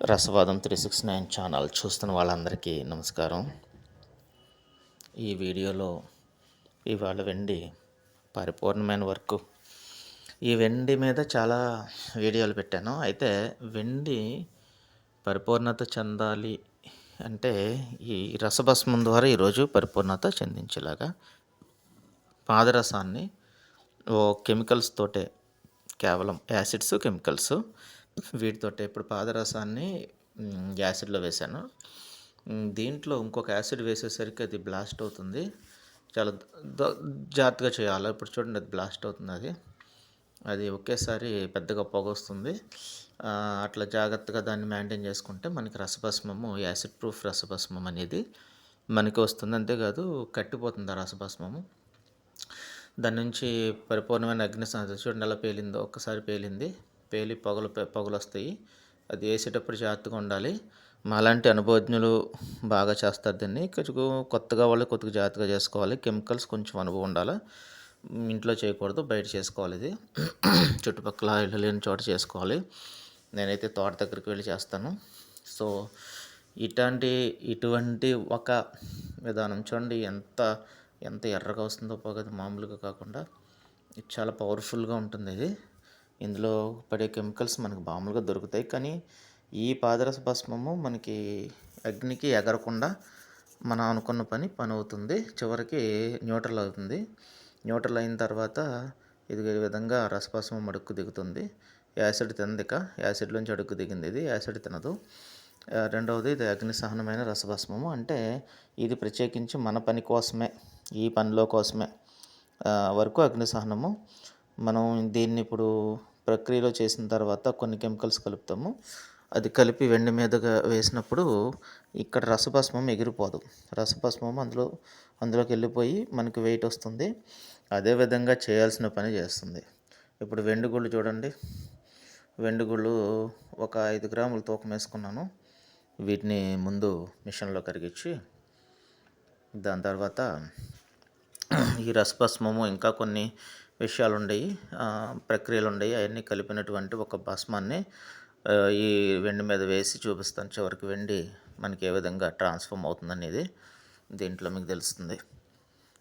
రసవాదం three six nine channel చూస్తున్న వాళ్ళందరికీ నమస్కారం. ఈ వీడియోలో ఇవాళ వెండి పరిపూర్ణమైన వర్క్. ఈ వెండి మీద చాలా వీడియోలు పెట్టాను. అయితే వెండి పరిపూర్ణత చెందాలి అంటే ఈ రసభస్మం ద్వారా ఈరోజు పరిపూర్ణత చెందించేలాగా పాదరసాన్ని ఓ కెమికల్స్ తోటే కేవలం యాసిడ్స్ కెమికల్స్ వీటితోటి ఇప్పుడు పాదరసాన్ని యాసిడ్లో వేశాను. దీంట్లో ఇంకొక యాసిడ్ వేసేసరికి అది బ్లాస్ట్ అవుతుంది. చాలా జాగ్రత్తగా చేయాలి. ఇప్పుడు చూడండి అది బ్లాస్ట్ అవుతుంది అది. అది ఒకేసారి పెద్దగా పొగ వస్తుంది. అట్లా జాగ్రత్తగా దాన్ని మెయింటైన్ చేసుకుంటే మనకి రసభస్మము యాసిడ్ ప్రూఫ్ రసభస్మం అనేది మనకి వస్తుంది. అంతేకాదు కట్టిపోతుంది ఆ రసభస్మము. దాని నుంచి పరిపూర్ణమైన అగ్ని చూడండి ఎలా పేలిందో ఒక్కసారి పేలింది. పేలి పొగలు పొగలు వస్తాయి అది వేసేటప్పుడు జాగ్రత్తగా ఉండాలి. మాలాంటి అనుభవజ్ఞులు బాగా చేస్తారు దీన్ని. కొంచెం కొత్తగా వాళ్ళు కొద్దిగా జాగ్రత్తగా చేసుకోవాలి. కెమికల్స్ కొంచెం అనుభవం ఉండాలి. ఇంట్లో చేయకూడదు. బయట చేసుకోవాలి ఇది. చుట్టుపక్కల ఇల్లు లేని చోట చేసుకోవాలి. నేనైతే తోట దగ్గరికి వెళ్ళి చేస్తాను. సో ఇట్లాంటి ఇటువంటి ఒక విధానం చూడండి. ఎంత ఎంత ఎర్రగా వస్తుందో పోగదు. మామూలుగా కాకుండా. చాలా పవర్ఫుల్గా ఉంటుంది ఇది. ఇందులో పడే కెమికల్స్ మనకు మామూలుగా దొరుకుతాయి. కానీ ఈ పాదరస భస్మము మనకి అగ్నికి ఎగరకుండా మనం అనుకున్న పని పని అవుతుంది చివరికి న్యూట్రల్ అవుతుంది. న్యూట్రల్ అయిన తర్వాత ఇది ఈ విధంగా రసభస్మం అడుక్కు దిగుతుంది. యాసిడ్ తినదిక యాసిడ్లోంచి అడుక్కు దిగింది ఇది. యాసిడ్ తినదు. రెండవది ఇది అగ్ని సహనమైన రసభస్మము అంటే ఇది ప్రత్యేకించి మన పని కోసమే ఈ పనిలో కోసమే వరకు అగ్ని సహనము. మనం దీన్ని ఇప్పుడు ప్రక్రియలో చేసిన తర్వాత కొన్ని కెమికల్స్ కలుపుతాము. అది కలిపి వెండి మీదగా వేసినప్పుడు ఇక్కడ రసభస్మం ఎగిరిపోదు. రసభస్మం అందులో అందులోకి వెళ్ళిపోయి మనకి వెయిట్ వస్తుంది. అదేవిధంగా చేయాల్సిన పని చేస్తుంది. ఇప్పుడు వెండి గుళ్ళు చూడండి. వెండి గుళ్ళు ఒక ఐదు గ్రాములు తూకం వేసుకున్నాను. వీటిని ముందు మిషన్లో కరిగించి దాని తర్వాత ఈ రసభస్మము ఇంకా కొన్ని విషయాలు ఉండయి ప్రక్రియలు ఉండయి అవన్నీ కలిపినటువంటి ఒక భస్మాన్ని ఈ వెండి మీద వేసి చూపిస్తాను. చివరికి వెండి మనకి ఏ విధంగా ట్రాన్స్ఫార్మ్ అవుతుంది అనేది దీంట్లో మీకు తెలుస్తుంది.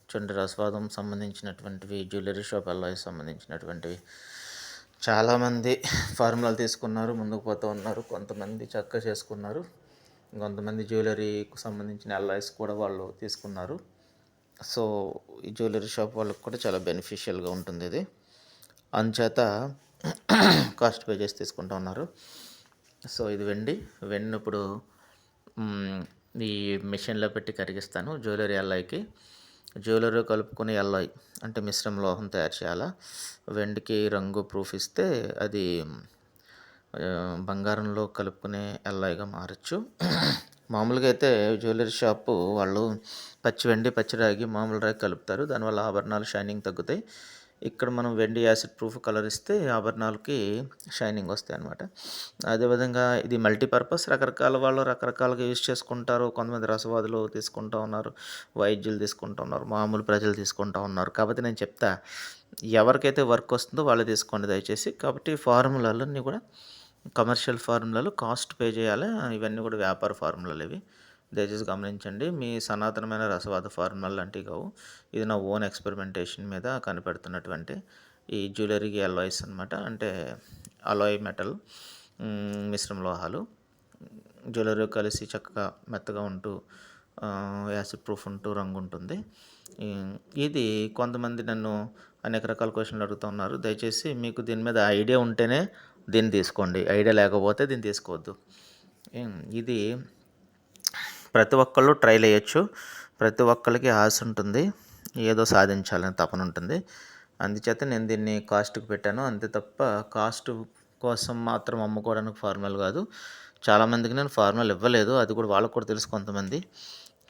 చూడండి రసవాదం సంబంధించినటువంటివి జ్యువెలరీ షాప్ అల్లాయి సంబంధించినటువంటివి. చాలామంది ఫార్ములాలు తీసుకున్నారు ముందుకు పోతూ ఉన్నారు. కొంతమంది చక్కగా చేసుకున్నారు. కొంతమంది జ్యువెలరీకి సంబంధించిన అల్లాయిస్ కూడా వాళ్ళు తీసుకున్నారు. సో ఈ జ్యువెలరీ షాప్ వాళ్ళకి కూడా చాలా బెనిఫిషియల్గా ఉంటుంది ఇది. అందుచేత కాస్ట్ పే చేసి తీసుకుంటా ఉన్నారు. సో ఇది వెండి. వెండి ఇప్పుడు ఈ మిషన్లో పెట్టి కరిగిస్తాను జ్యువెలరీ అల్లాయికి జ్యువెలరీ కలుపుకొని అల్లాయ్ అంటే మిశ్రమ లోహం తయారు చేయాలా. వెండికి రంగు ప్రూఫ్ ఇస్తే అది బంగారంలో కలుపుకునే ఎల్లాయిగా మారచ్చు. మామూలుగా అయితే జ్యువెలరీ షాపు వాళ్ళు పచ్చి వెండి పచ్చి రాగి మామూలు రాగి కలుపుతారు. దానివల్ల ఆభరణాలు షైనింగ్ తగ్గుతాయి. ఇక్కడ మనం వెండి యాసిడ్ ప్రూఫ్ కలర్ ఇస్తే ఆభరణాలకి షైనింగ్ వస్తాయి అనమాట అదేవిధంగా ఇది మల్టీపర్పస్ రకరకాల వాళ్ళు రకరకాలుగా యూజ్ చేసుకుంటారు. కొంతమంది రసవాదులు తీసుకుంటూ ఉన్నారు వైద్యులు తీసుకుంటూ ఉన్నారు మామూలు ప్రజలు తీసుకుంటూ ఉన్నారు. కాబట్టి నేను చెప్తా ఎవరికైతే వర్క్ వస్తుందో వాళ్ళు తీసుకోండి దయచేసి. కాబట్టి ఫార్ములాలన్నీ కూడా కమర్షియల్ ఫార్ములాలు కాస్ట్ పే చేయాలి. ఇవన్నీ కూడా వ్యాపార ఫార్ములాలు ఇవి. దయచేసి గమనించండి. మీ సనాతనమైన రసవాద ఫార్ములా లాంటివి కావు. ఇది నా ఓన్ ఎక్స్పెరిమెంటేషన్ మీద కనిపెడుతున్నటువంటి ఈ జ్యువెలరీ అలాయ్స్ అనమాట అంటే అలాయ్ మెటల్ మిశ్రమ లోహాలు. జ్యువెలరీ కలిసి చక్కగా మెత్తగా ఉంటూ యాసిడ్ ప్రూఫ్ ఉంటూ రంగు ఉంటుంది. ఇది కొంతమంది నన్ను అనేక రకాల క్వశ్చన్లు అడుగుతూ ఉన్నారు. దయచేసి మీకు దీని మీద ఐడియా ఉంటేనే దీన్ని తీసుకోండి. ఐడియా లేకపోతే దీన్ని తీసుకోవద్దు. ఇది ప్రతి ఒక్కళ్ళు ట్రైల్ వేయచ్చు ప్రతి ఒక్కరికి ఆశ ఉంటుంది. ఏదో సాధించాలని తపన ఉంటుంది. అందుచేత నేను దీన్ని కాస్ట్కి పెట్టాను. అంతే తప్ప కాస్ట్ కోసం మాత్రం అమ్ముకోవడానికి ఫార్మల్ కాదు. చాలామందికి నేను ఫార్మల్ ఇవ్వలేదు. అది కూడా వాళ్ళకు కూడా తెలుసు కొంతమంది.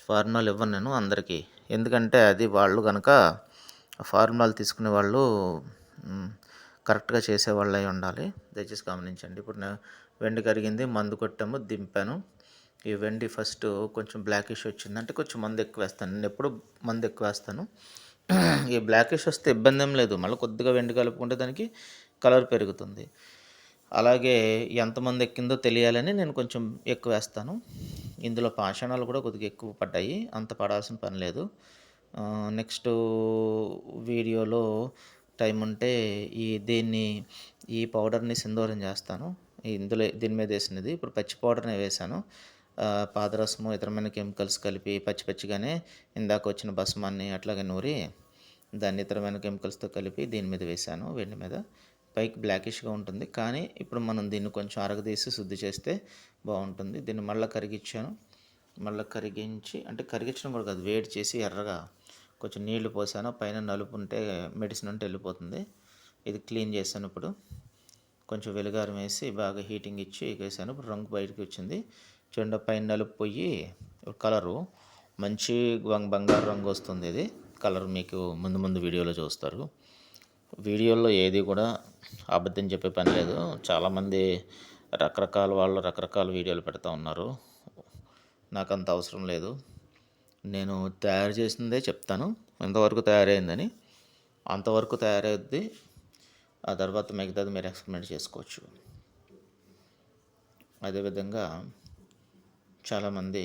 ఫార్మల్ ఇవ్వను నేను అందరికీ. ఎందుకంటే అది వాళ్ళు కనుక ఫార్ములాలు తీసుకునే వాళ్ళు కరెక్ట్గా చేసేవాళ్ళు అయి ఉండాలి. దయచేసి గమనించండి. ఇప్పుడు నేను వెండి కరిగింది మందు కొట్టాము దింపాను. ఈ వెండి ఫస్ట్ కొంచెం బ్లాకిష్ వచ్చిందంటే కొంచెం మందు ఎక్కువ వేస్తాను. నేను ఎప్పుడు మందు ఎక్కువ వేస్తాను. ఈ బ్లాకిష్ వస్తే ఇబ్బంది ఏం లేదు. మళ్ళీ కొద్దిగా వెండి కలుపుకుంటే దానికి కలర్ పెరుగుతుంది. అలాగే ఎంతమంది ఎక్కిందో తెలియాలని నేను కొంచెం ఎక్కువ వేస్తాను. ఇందులో పాషాణాలు కూడా కొద్దిగా ఎక్కువ పడ్డాయి. అంత పడాల్సిన పని లేదు. నెక్స్ట్ వీడియోలో టైం ఉంటే ఈ దీన్ని ఈ పౌడర్ని సింధూరం చేస్తాను. ఇందులో దీని మీద వేసినది. ఇప్పుడు పచ్చి పౌడర్ని వేసాను పాదరసము ఇతరమైన కెమికల్స్ కలిపి పచ్చి పచ్చిగానే ఇందాక వచ్చిన భస్మాన్ని అట్లాగే నూరి దాన్ని ఇతరమైన కెమికల్స్తో కలిపి దీని మీద వేసాను వెండి మీద. పైకి బ్లాకిష్గా ఉంటుంది. కానీ ఇప్పుడు మనం దీన్ని కొంచెం అరగదీసి శుద్ధి చేస్తే బాగుంటుంది. దీన్ని మళ్ళీ కరిగించాను. మళ్ళీ కరిగించి అంటే కరిగించడం కూడా కాదు వేడి చేసి ఎర్రగా కొంచెం నీళ్ళు పోసాను. పైన నలుపు ఉంటే మెడిసిన్ ఉంటే వెళ్ళిపోతుంది. ఇది క్లీన్ చేశాను ఇప్పుడు. కొంచెం వెలుగారం వేసి బాగా హీటింగ్ ఇచ్చి వేసాను. ఇప్పుడు రంగు బయటకు వచ్చింది. చూడండి పైన నలుపు పోయి కలరు. మంచి బంగ్- బంగారు రంగు వస్తుంది ఇది. కలర్ మీకు ముందు ముందు వీడియోలో చూస్తారు. వీడియోలో ఏది కూడా అబద్ధం చెప్పే పని లేదు. చాలామంది రకరకాల వాళ్ళు రకరకాల వీడియోలు పెడతా ఉన్నారు. నాకు అంత అవసరం లేదు. నేను తయారు చేసిందే చెప్తాను. ఎంతవరకు తయారైందని. అంతవరకు తయారవుద్ది ఆ తర్వాత మిగతాది మీరు ఎక్స్పెరిమెంట్ చేసుకోవచ్చు. అదేవిధంగా చాలామంది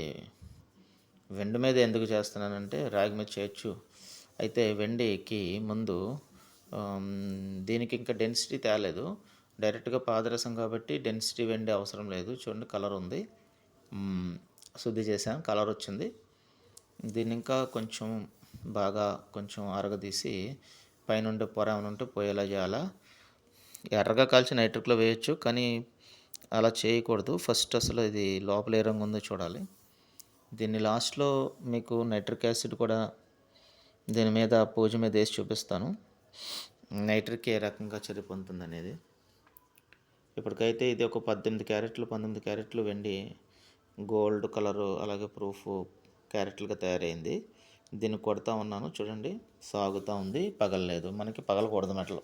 వెండి మీద ఎందుకు చేస్తున్నానంటే రాగి మీద చేయొచ్చు. అయితే వెండికి ముందు దీనికి ఇంకా డెన్సిటీ తేలేదు. డైరెక్ట్గా పాదరసం కాబట్టి డెన్సిటీ వెండి అవసరం లేదు. చూడండి కలర్ ఉంది. శుద్ధి చేశాను. కలర్ వచ్చింది. దీన్ని ఇంకా కొంచెం బాగా కొంచెం అరగదీసి పైనుండి పొర ఉంటే పోయేలా చేయాలా. ఎర్రగా కాల్చి నైట్రిక్లో వేయచ్చు కానీ అలా చేయకూడదు. ఫస్ట్ అసలు ఇది లోపల ఏ రంగు ఉందో చూడాలి. దీన్ని లాస్ట్లో మీకు నైట్రిక్ యాసిడ్ కూడా దీని మీద పూజ మీద వేసి చూపిస్తాను. నైట్రిక్ ఏ రకంగా చర్య పొందుతుంది అనేది. ఇప్పటికైతే ఇది ఒక పద్దెనిమిది క్యారెట్లు పంతొమ్మిది క్యారెట్లు వెండి గోల్డ్ కలరు అలాగే ప్రూఫ్ క్యారెట్లుగా తయారైంది. దీన్ని కొడతా ఉన్నాను. చూడండి. సాగుతూ ఉంది. పగలలేదు మనకి పగలకూడదు మెట్లు.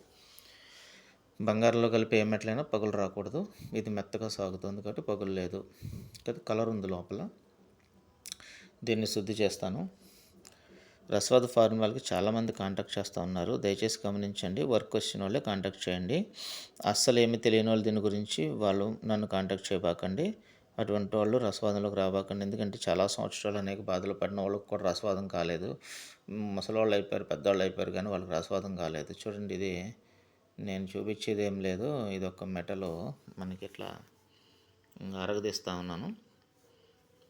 బంగారంలో కలిపి ఏ మెట్లైనా పగులు రాకూడదు. ఇది మెత్తగా సాగుతుంది కాబట్టి పగులు లేదు. కదా కలర్ ఉంది లోపల. దీన్ని శుద్ధి చేస్తాను. రసవాద ఫార్మ్ వాళ్ళకి చాలామంది కాంటాక్ట్ చేస్తూ ఉన్నారు. దయచేసి గమనించండి. వర్క్ వచ్చిన వాళ్ళే కాంటాక్ట్ చేయండి. అస్సలు ఏమి తెలియని వాళ్ళు దీని గురించి వాళ్ళు నన్ను కాంటాక్ట్ చేయబాకండి. అటువంటి వాళ్ళు రసవాదంలోకి రాబాకండి. ఎందుకంటే చాలా సంవత్సరాలు అనేక బాధలు పడిన వాళ్ళకి కూడా రసవాదం కాలేదు. ముసలి వాళ్ళు అయిపోయారు పెద్దవాళ్ళు అయిపోయారు కానీ వాళ్ళకి రసవాదం కాలేదు. చూడండి ఇది నేను చూపించేది ఏం లేదు. ఇది ఒక మెటలు. మనకి ఇట్లా అరగదీస్తూ ఉన్నాను.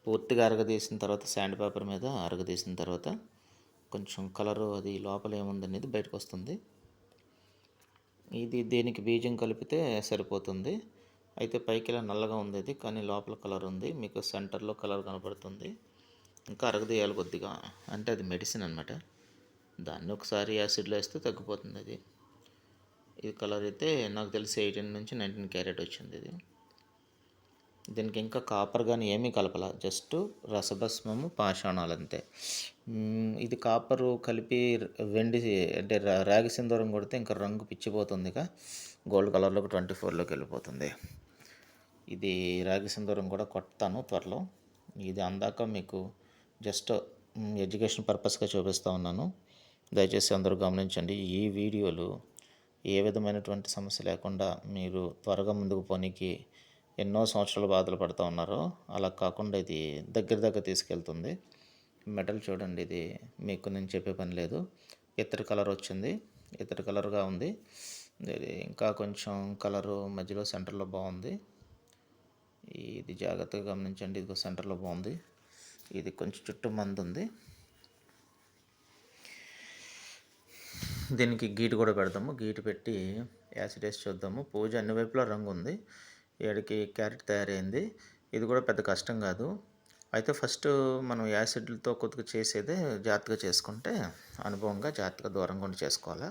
పూర్తిగా అరగదీసిన తర్వాత శాండ్ పేపర్ మీద అరగదీసిన తర్వాత కొంచెం కలరు అది లోపల ఏముందనేది బయటకు వస్తుంది. ఇది దీనికి బీజం కలిపితే సరిపోతుంది. అయితే పైకి ఇలా నల్లగా ఉంది ఇది కానీ లోపల కలర్ ఉంది. మీకు సెంటర్లో కలర్ కనపడుతుంది. ఇంకా అరగదీయాలి కొద్దిగా. అంటే అది మెడిసిన్ అనమాట దాన్ని ఒకసారి యాసిడ్లో వేస్తే తగ్గిపోతుంది అది ఇది కలర్ అయితే నాకు తెలిసి ఎయిటీన్ నుంచి నైన్టీన్ క్యారెట్ వచ్చింది ఇది. దీనికి ఇంకా కాపర్ కానీ ఏమీ కలపల. జస్ట్ రసభస్మము పాషాణాలు అంతే. ఇది కాపరు కలిపి వెండి అంటే రా- రాగి సింధూరం కొడితే ఇంకా రంగు పిచ్చిపోతుందిగా. గోల్డ్ కలర్లోకి ట్వంటీ ఫోర్లోకి వెళ్ళిపోతుంది. ఇది రాగి సింధూరం కూడా కొడతాను త్వరలో. ఇది అందాక మీకు జస్ట్ ఎడ్యుకేషన్ పర్పస్గా చూపిస్తూ ఉన్నాను. దయచేసి అందరూ గమనించండి ఈ వీడియోలు ఏ విధమైనటువంటి సమస్య లేకుండా మీరు త్వరగా ముందుకు పోనీకి ఎన్నో సంవత్సరాలు బాధలు పడుతూ ఉన్నారో అలా కాకుండా ఇది దగ్గర దగ్గర తీసుకెళ్తుంది. మెటల్ చూడండి ఇది మీకు నేను చెప్పే పని లేదు. ఇతర కలర్ వచ్చింది ఇతర కలర్గా ఉంది. ఇంకా కొంచెం కలరు మధ్యలో సెంటర్లో బాగుంది. ఇది జాగ్రత్తగా గమనించండి. ఇదిగో సెంటర్లో బాగుంది. ఇది కొంచెం చుట్టూ మందు ఉంది. దీనికి గీటు కూడా పెడదాము. గీటు పెట్టి యాసిడ్ వేసి చూద్దాము. పూజ అన్ని వైపులా రంగు ఉంది. ఏడికి క్యారెట్ తయారైంది. ఇది కూడా పెద్ద కష్టం కాదు. అయితే ఫస్ట్ మనం యాసిడ్లతో కొద్దిగా చేసేదే జాగ్రత్తగా చేసుకుంటే అనుభవంగా జాగ్రత్తగా దూరంగా ఉండి చేసుకోవాలి.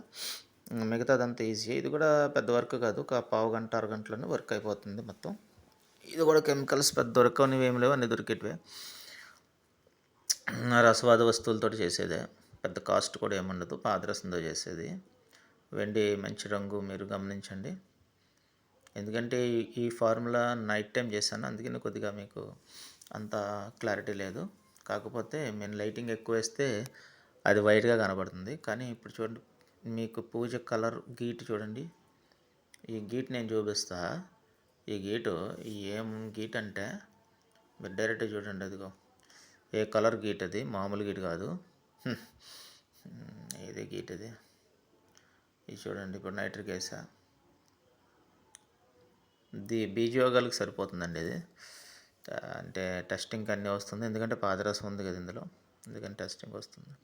మిగతాదంతా ఈజీ. ఇది కూడా పెద్ద వర్క్ కాదు. ఒక పావు గంట అరగంటలోనే వర్క్ అయిపోతుంది మొత్తం. ఇది కూడా కెమికల్స్ పెద్ద దొరకనివి ఏమి లేవు అన్ని దొరికేటివే. రసవాద వస్తువులతో చేసేదే. పెద్ద కాస్ట్ కూడా ఏముండదు పాదరసంతో చేసేది. వెండి మంచి రంగు మీరు గమనించండి. ఎందుకంటే ఈ- ఈ ఫార్ములా నైట్ టైం చేశాను అందుకని కొద్దిగా మీకు అంత క్లారిటీ లేదు. కాకపోతే నేను లైటింగ్ ఎక్కువ వేస్తే అది వైట్గా కనబడుతుంది. కానీ ఇప్పుడు చూడండి మీకు పూజ కలర్ గీట్ చూడండి. ఈ గీట్ నేను చూపిస్తా. ఈ గీటు ఏం గీట్ అంటే మీరు డైరెక్ట్ చూడండి అదిగో. ఏ కలర్ గీట్ అది? మామూలు గీట్ కాదు. హ్మ్. ఇది గీట్ ఇది ఇది చూడండి ఇప్పుడు నైట్రిక్ వేసా. ఇది బీజయోగాలకు సరిపోతుందండి ఇది. అంటే టెస్టింగ్ అన్నీ వస్తుంది. ఎందుకంటే పాదరసం ఉంది కదా ఇందులో. అందుకని టెస్టింగ్ వస్తుంది.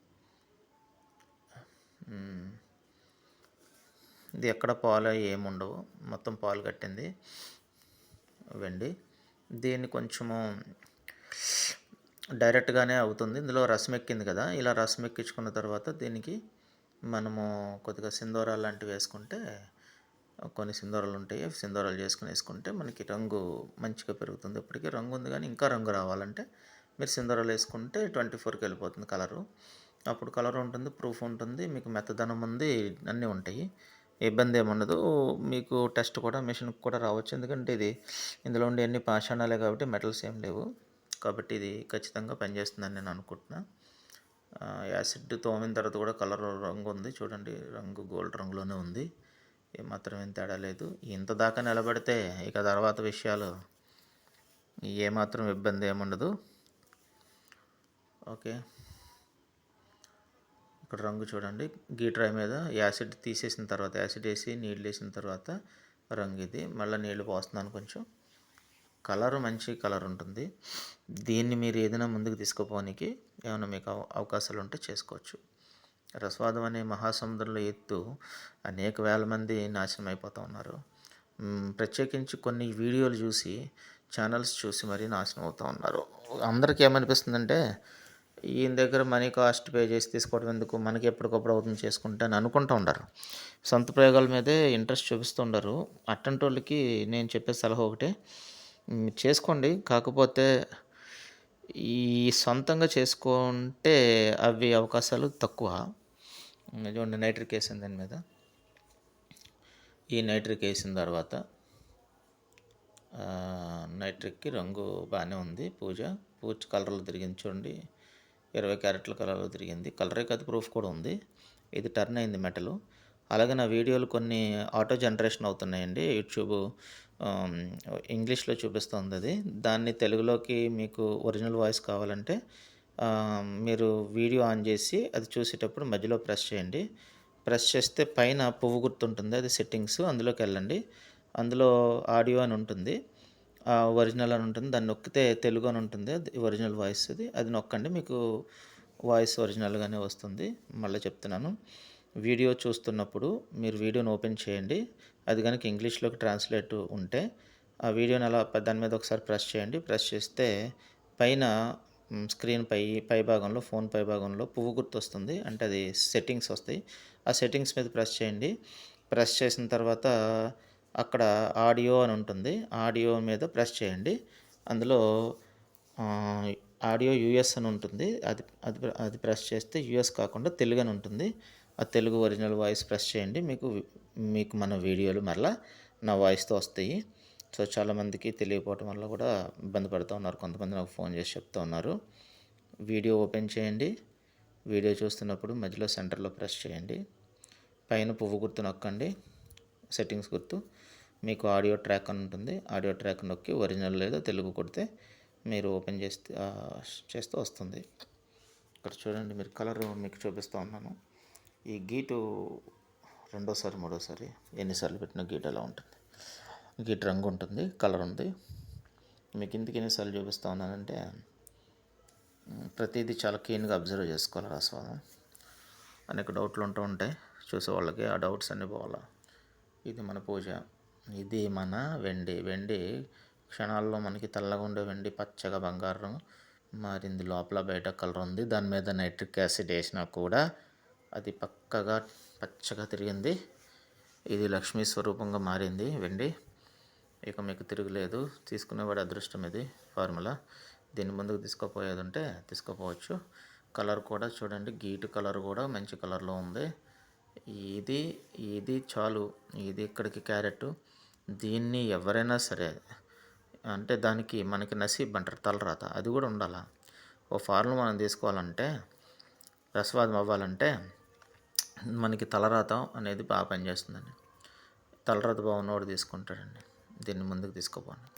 ఇది ఎక్కడ పాలు ఏముండవు. ఏమి ఉండవు మొత్తం పాలు కట్టింది. వెండి దీన్ని కొంచెము డైరెక్ట్గానే అవుతుంది. ఇందులో రసం ఎక్కింది కదా ఇలా రసం ఎక్కించుకున్న తర్వాత దీనికి మనము కొద్దిగా సింధూరాలు లాంటివి వేసుకుంటే కొన్ని సింధూరాలు ఉంటాయి. అవి సింధూరాలు చేసుకుని వేసుకుంటే మనకి రంగు మంచిగా పెరుగుతుంది. ఇప్పటికీ రంగు ఉంది కానీ ఇంకా రంగు రావాలంటే మీరు సింధూరాలు వేసుకుంటే ట్వంటీ ఫోర్కి వెళ్ళిపోతుంది కలరు. అప్పుడు కలర్ ఉంటుంది ప్రూఫ్ ఉంటుంది మీకు మెత్తదనం ఉంది అన్నీ ఉంటాయి. ఇబ్బంది ఏముండదు మీకు టెస్ట్ కూడా మిషన్కి కూడా రావచ్చు. ఎందుకంటే ఇది ఇందులో ఉండే అన్ని పాషాణాలే కాబట్టి మెటల్స్ ఏం లేవు. కాబట్టి ఇది ఖచ్చితంగా పనిచేస్తుందని నేను అనుకుంటున్నా. యాసిడ్ తోమిన తర్వాత కూడా కలర్ రంగు ఉంది. చూడండి రంగు గోల్డ్ రంగులోనే ఉంది. ఏమాత్రం ఏం తేడా లేదు. ఇంత దాకా నిలబడితే ఇక తర్వాత విషయాలు ఏమాత్రం ఇబ్బంది ఏముండదు ఓకే. ఇక్కడ రంగు చూడండి. గీట్రాయ్ మీద యాసిడ్ తీసేసిన తర్వాత యాసిడ్ వేసి నీళ్ళు వేసిన తర్వాత రంగు ఇది. మళ్ళీ నీళ్ళు పోస్తున్నాను కొంచెం. కలర్ మంచి కలర్ ఉంటుంది. దీన్ని మీరు ఏదైనా ముందుకు తీసుకుపోనికి ఏమైనా మీకు అవ- అవకాశాలు ఉంటే చేసుకోవచ్చు. రసవాదం అనే మహాసముద్రంలో ఎత్తు అనేక వేల మంది నాశనం అయిపోతూ ఉన్నారు. ప్రత్యేకించి కొన్ని వీడియోలు చూసి ఛానల్స్ చూసి మరీ నాశనం అవుతూ ఉన్నారు. అందరికీ ఏమనిపిస్తుందంటే ఈయన దగ్గర మనీ కాస్ట్ పే చేసి తీసుకోవడం ఎందుకు? మనకి ఎప్పటికప్పుడు అవుతుంది చేసుకుంటే అని అనుకుంటూ ఉండరు. సొంత ప్రయోగాల మీదే ఇంట్రెస్ట్ చూపిస్తుండరు అట్టంటి వాళ్ళకి నేను చెప్పే సలహా ఒకటే చేసుకోండి. కాకపోతే ఈ సొంతంగా చేసుకుంటే అవి అవకాశాలు తక్కువ. చూడండి నైట్రిక్ వేసింది దాని మీద. ఈ నైట్రిక్ వేసిన తర్వాత నైట్రిక్కి రంగు బాగానే ఉంది. పూజ పూజ కలర్లు తిరిగింది చూడండి. ఇరవై క్యారెట్ల కలర్లో తిరిగింది. కలరే కాదు ప్రూఫ్ కూడా ఉంది. ఇది టర్న్ అయింది మెటల్. అలాగే నా వీడియోలు కొన్ని ఆటో జనరేషన్ అవుతున్నాయండి. యూట్యూబ్ ఇంగ్లీష్లో చూపిస్తుంది అది. దాన్ని తెలుగులోకి మీకు ఒరిజినల్ వాయిస్ కావాలంటే మీరు వీడియో ఆన్ చేసి అది చూసేటప్పుడు మధ్యలో ప్రెస్ చేయండి. ప్రెస్ చేస్తే పైన పువ్వు గుర్తుంటుంది. అది సెట్టింగ్స్. అందులోకి వెళ్ళండి. అందులో ఆడియో అని ఉంటుంది. ఒరిజినల్ అని ఉంటుంది. దాన్ని నొక్కితే తెలుగు అని ఉంటుంది. అది ఒరిజినల్ వాయిస్ అది అది నొక్కండి. మీకు వాయిస్ ఒరిజినల్గానే వస్తుంది. మళ్ళీ చెప్తున్నాను. వీడియో చూస్తున్నప్పుడు మీరు వీడియోని ఓపెన్ చేయండి. అది కనుక ఇంగ్లీష్లోకి ట్రాన్స్లేట్ ఉంటే ఆ వీడియోని అలా దాని మీద ఒకసారి ప్రెస్ చేయండి. ప్రెస్ చేస్తే పైన స్క్రీన్ పై పై భాగంలో ఫోన్ పై భాగంలో పువ్వు గుర్తు వస్తుంది అంటే అది సెట్టింగ్స్ వస్తాయి. ఆ సెట్టింగ్స్ మీద ప్రెస్ చేయండి. ప్రెస్ చేసిన తర్వాత అక్కడ ఆడియో అని ఉంటుంది. ఆడియో మీద ప్రెస్ చేయండి. అందులో ఆడియో యూఎస్ అని ఉంటుంది. అది అది అది ప్రెస్ చేస్తే యూఎస్ కాకుండా తెలుగు అని ఉంటుంది. ఆ తెలుగు ఒరిజినల్ వాయిస్ ప్రెస్ చేయండి. మీకు మీకు మన వీడియోలు మరలా నా వాయిస్తో వస్తాయి. సో చాలామందికి తెలియకపోవటం వల్ల కూడా ఇబ్బంది పడుతూ ఉన్నారు. కొంతమంది నాకు ఫోన్ చేసి చెప్తూ ఉన్నారు. వీడియో ఓపెన్ చేయండి. వీడియో చూస్తున్నప్పుడు మధ్యలో సెంటర్లో ప్రెస్ చేయండి. పైన పువ్వు గుర్తు నొక్కండి. సెట్టింగ్స్ గుర్తు. మీకు ఆడియో ట్రాక్ అని ఉంటుంది. ఆడియో ట్రాక్ నొక్కి ఒరిజినల్ లేదా తెలుగు కొడితే మీరు ఓపెన్ చేస్తే చేస్తూ వస్తుంది. ఇక్కడ చూడండి మీరు కలర్ మీకు చూపిస్తూ ఉన్నాను. ఈ గీటు రెండోసారి మూడోసారి ఎన్నిసార్లు పెట్టిన గీట్ ఎలా ఉంటుంది? గీట్ రంగు ఉంటుంది కలర్ ఉంది. మీకు ఇందుకు ఎన్నిసార్లు చూపిస్తూ ఉన్నానంటే ప్రతిదీ చాలా క్లీన్గా అబ్జర్వ్ చేసుకోవాలి ఆస్వాదం. అనేక డౌట్లు ఉంటూ ఉంటాయి. చూసే వాళ్ళకి ఆ డౌట్స్ అన్నీ పోవాలా? ఇది మన పూజ. ఇది మన వెండి. వెండి క్షణాల్లో మనకి తెల్లగా ఉండే వెండి పచ్చగా బంగారం. మారింది లోపల బయట కలర్ ఉంది. దాని మీద నైట్రిక్ యాసిడ్ వేసినా కూడా అది పక్కగా పచ్చగా తిరిగింది. ఇది లక్ష్మీ స్వరూపంగా మారింది వెండి. ఇక మీకు తిరగలేదు. తీసుకునేవాడి అదృష్టం ఇది ఫార్ములా. దీని ముందుకు తీసుకోపోయేది ఉంటే తీసుకుపోవచ్చు. కలర్ కూడా చూడండి. గీటు కలర్ కూడా మంచి కలర్లో ఉంది. ఇది ఇది చాలు. ఇది ఇక్కడికి క్యారెట్. దీన్ని ఎవరైనా సరే అంటే దానికి మనకి నసీబ్ అంటారు తలరాత. అది కూడా ఉండాలా? ఓ ఫార్ములా మనం తీసుకోవాలంటే రసవాదం అవ్వాలంటే మనకి తలరాతం అనేది బాగా పనిచేస్తుందండి. తలరాత బాగున్నవాడు తీసుకుంటాడండి. దీన్ని ముందుకు తీసుకుపోండి